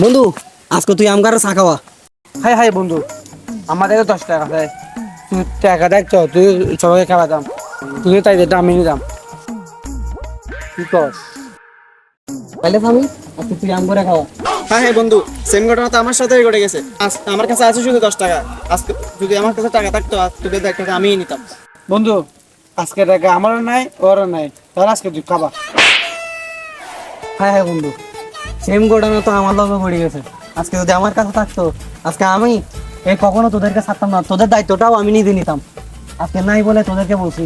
বন্ধু আজকে তুই আমগার চা খাওয়া। হাই হাই বন্ধু। আমাদের দশ টাকা দেয় তুই টাকা দেখ তো তুই সবাইকে খাওয়া দাম। তুই তাই দে আমি নিলাম কি কর তাহলে আমি আজকে তুই আম করে খাওয়া। হ্যাঁ হ্যাঁ বন্ধু সেম ঘটনা তো আমার সাথেই ঘটে গেছে। আজ- আমার কাছে আছে শুধু দশ টাকা। আজকে যদি আমার কাছে টাকা থাকতো আজ তোকে দেখ টাকা আমিই নিতাম। বন্ধু আজকে টাকা আমারও নাই ওরও নাই। তাহলে আজকে তুই খাবা। হ্যাঁ হ্যাঁ বন্ধু। সেম ঘটনা তো আমার লগে পড়ে গেছে। আজকে যদি আমার কাছে থাকতো আজকে আমি এই কখনো তোদেরকে ছাড়তাম না তোদের দায়িত্বটাও আমি নিজে নিতাম। আজকে নাই বলে তোদেরকে বলছি।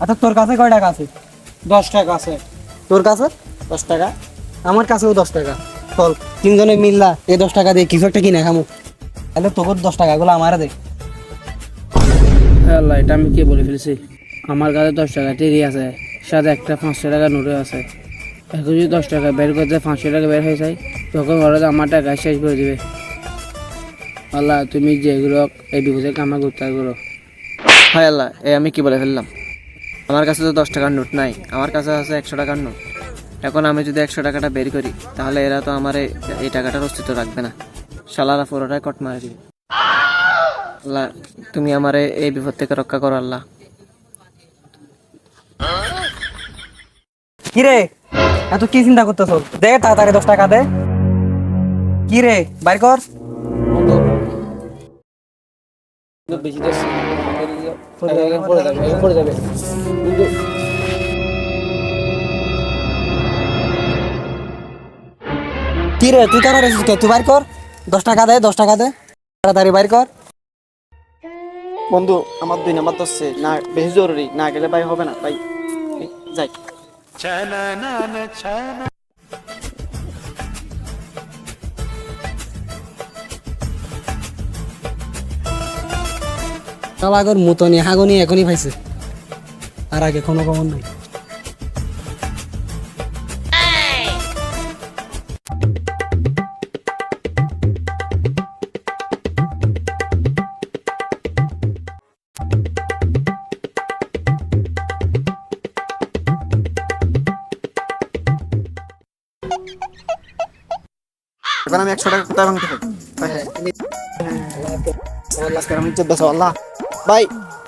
আচ্ছা তোর কাছে কয় টাকা আছে? দশ টাকা আছে। তোর কাছে? দশ টাকা। আমার কাছেও দশ টাকা। চল তিনজনে মিললা এই দশ টাকা দিয়ে কিছু একটা কিনে খামো। তাহলে তোর দশ টাকাগুলো আমারে দে। আল্লাহ এটা আমি কি বলে ফেলেছি? আমার কাছে দশ টাকা টেরি আছে সাথে একটা পাঁচশো টাকা নোটও আছে। এখন যদি দশ টাকা বের করতে পাঁচশো টাকা বের হয়ে যায় তখন ওরা তো আমার টাকা শেষ করে দেবে। আল্লাহ তুমি যেগুলো এই বিপদে কামা করতে করো। হায় আল্লাহ এ আমি কি বলে ফেললাম? আমার কাছে তো দশ টাকার নোট নাই আমার কাছে আছে একশো টাকার নোট। এখন আমি যদি একশো টাকাটা বের করি তাহলে এরা তো আমার এই- এই টাকাটার অস্তিত্ব রাখবে না। শালারা পুরোটাই কট মারে দিবে। আল্লাহ তুমি আমার এই বিপদ থেকে রক্ষা করো আল্লাহ। কি রে এত কি চিন্তা করতেছ? দে তাড়াতাড়ি দশ টাকা দে। কি রে, বাইর কর। কি রে, তুই কেন রেছিস কে? তুই বাইর কর। দশ টাকা দে, দশ টাকা দে। তাড়াতাড়ি বাইর কর। বন্ধু, আমার দুই নাম্বার দশে না, বেশি জরুরি। না গেলে ভাই হবে না। ভাই, যাই। আগর মতনি হাগনি এখনই পাইছে। আর আগে কোনো কমন নাই। এবার আমি একশো টাকা কোথায় ভাঙতে পারি? ভাই, হ্যাঁ। চোদ্দশো আল্লাহ ভাই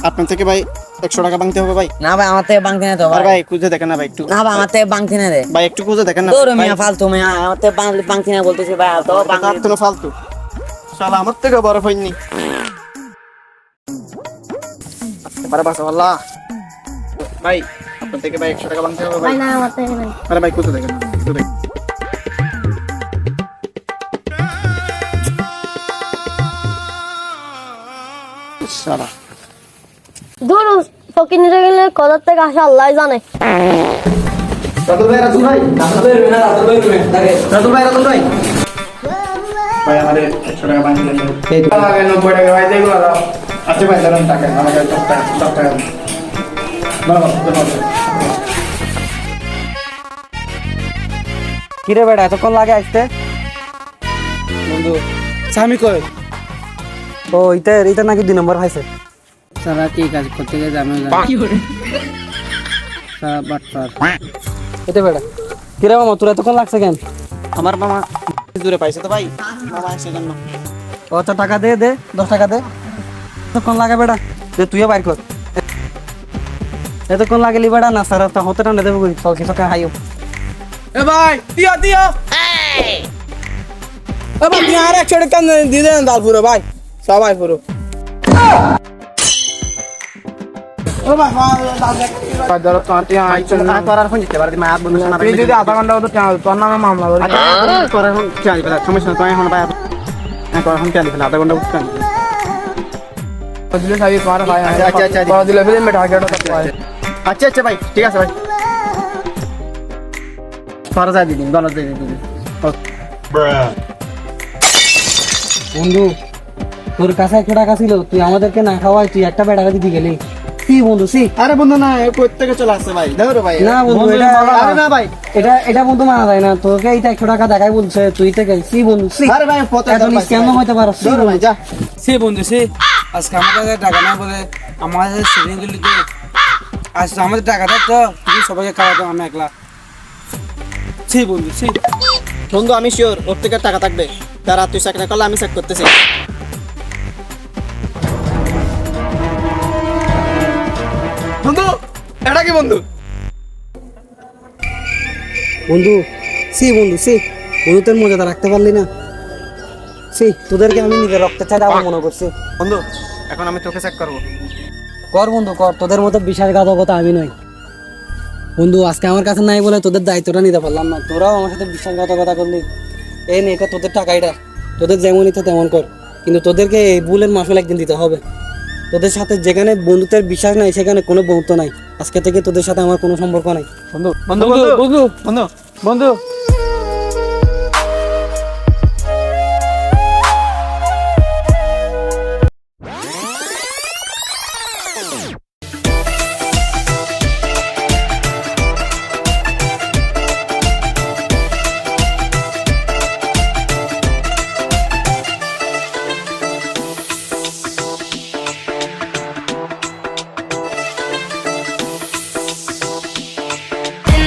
আপনার থেকে ভাই একশো টাকা ভাঙতে হবে ভাই। না ভাই আমার থেকে বাংতি না তো আর ভাই। ভাই খুঁজে দেখেন না ভাই একটু। না ভাই আমার থেকে বাংতি না দে ভাই একটু খুঁজে দেখেন না ভাই। মিয়া ফালতু মিয়া আমার থেকে বাংতি না বলতেছি ভাই তো ফালতু। শালা আমার থেকে বড় আল্লাহ। ভাই আপনার থেকে ভাই একশো টাকা ভাঙতে হবে ভাই। না আমার থেকে আরে ভাই খুঁজে দেখেন। শালা দূর ফকির নিতে গেলে কদার থেকে আসে আল্লাহ জানে। রাতুল ভাই রাতুল ভাই। রাতুল ভাই রাতুল ভাই ভাই আমাদের একশো টাকা বানিয়ে দেন নব্বই টাকা ভাই দেখো আচ্ছা ভাই ধরুন টাকা। আমাদের দশ টাকা দশ টাকা দিন। বলো, বলো, বলো। কি রে বেটা এতক্ষণ লাগে আসতে? বন্ধু। স্বামী কই? ও ইতে ইতে নাকি দুই নম্বর পাইছে সারা কি কাজ করতে গেছে আমি সারা বাটপার এতে বেটা কি রে মামা তোর এতক্ষণ লাগছে কেন? আমার মামা দূরে পাইছে তো ভাই। মামা এসে জন্য। ও তো টাকা দে দে দশ টাকা দে। এতক্ষণ লাগে বেটা দে তুইও বাইর কর। এতক্ষণ লাগেলি বেটা না স্যার তো হতে টানে দেবো চল কিছু হাইও এ ভাই দিও দিও। এ ভাই তুই আর একশো টাকা দিয়ে দেন দাল পুরো ভাই? সবাই পুরো। যদি আধা ঘণ্টা হতো তোর নামে মামলা সমস্যা তুই এখন ভাই এখন কি আনি আধা ঘণ্টা পার আচ্ছা, আচ্ছা, ভাই আচ্ছা আচ্ছা ভাই ঠিক আছে ভাই। তোর যাই দিদিন গলত বন্ধু। তোর কাছে একশো টাকা ছিল তুই আমাদেরকে না খাওয়াই তুই একটা বেটা দিতে গেলি। কি বন্ধু সি আরে বন্ধু না প্রত্যেকে চলে আসছে ভাই। দেখো ভাই। না বন্ধু এটা আরে না ভাই। এটা এটা বন্ধু মানা যায় না। তোকে এইটা একশো টাকা দেখাই বলছে তুই থেকে। সি বন্ধু সি আরে ভাই পথে হইতে পারো সি ভাই যা। সে বন্ধু সে আজকে আমার কাছে টাকা না বলে সেদিন দিলি তো। আজকে আমাদের টাকা থাকতো তুই সবাইকে খাওয়াতো আমি একলা। সি বন্ধু সি বন্ধু আমি শিওর ওর থেকে টাকা থাকবে। তার তুই চেক না করলে আমি চেক করতেছি। এটা কি বন্ধু? বন্ধু সি বন্ধু সি। বন্ধু তোর মজাটা রাখতে পারলি না। সি তোদেরকে আমি নিজের রক্ত চাইতে আবার মনে করছি। বন্ধু এখন আমি তোকে চেক করব। কর বন্ধু কর। তোদের মতো বিশ্বাসঘাতকতা আমি নই। বন্ধু আজকে আমার কাছে নাই বলে তোদের দায়িত্বটা নিতে পারলাম না। তোরাও আমার সাথে বিশ্বাসঘাতকতা করলি। এই নে এটা তোদের টাকা এটা তোদের যেমন ইচ্ছে তেমন কর। কিন্তু তোদেরকে এই ভুলের মাসুল একদিন দিতে হবে। তোদের সাথে যেখানে বন্ধুত্বের বিশ্বাস নাই সেখানে কোনো বন্ধুত্ব নাই। আজকে থেকে তোদের সাথে আমার কোনো সম্পর্ক নাই। বন্ধু বন্ধু বন্ধু বন্ধু বন্ধু বন্ধু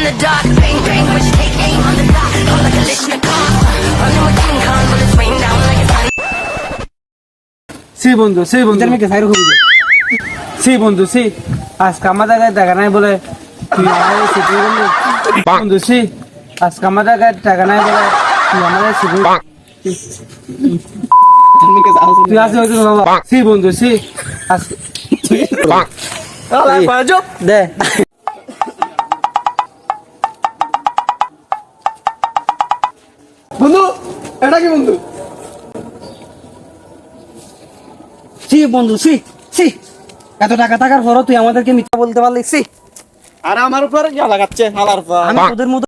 the dark. Bang, bang, when you take aim on the block. Come like a Kalashnikov. Running with King Kong, bullets rain down like it's honey. সি বন্ধু সি বন্ধু সাইড করে দে। সি বন্ধু সি আজকে আমার জায়গায় টাকা নাই বলে তুই আমাদের সিটি বললি বন্ধু সি আজকে আমার জায়গায় টাকা নাই বলে তুই আমাদের সিটি তুই আসে হয়তো বাবা সি বন্ধু সি আজকে দে বন্ধু এটা কি বন্ধু? সি বন্ধু সি সি এত টাকা থাকার পরও তুই আমাদেরকে মিথ্যা বলতে পারলি সি আর আমার উপর ইয়া লাগাচ্ছে হালার পর আমি তোদের মতো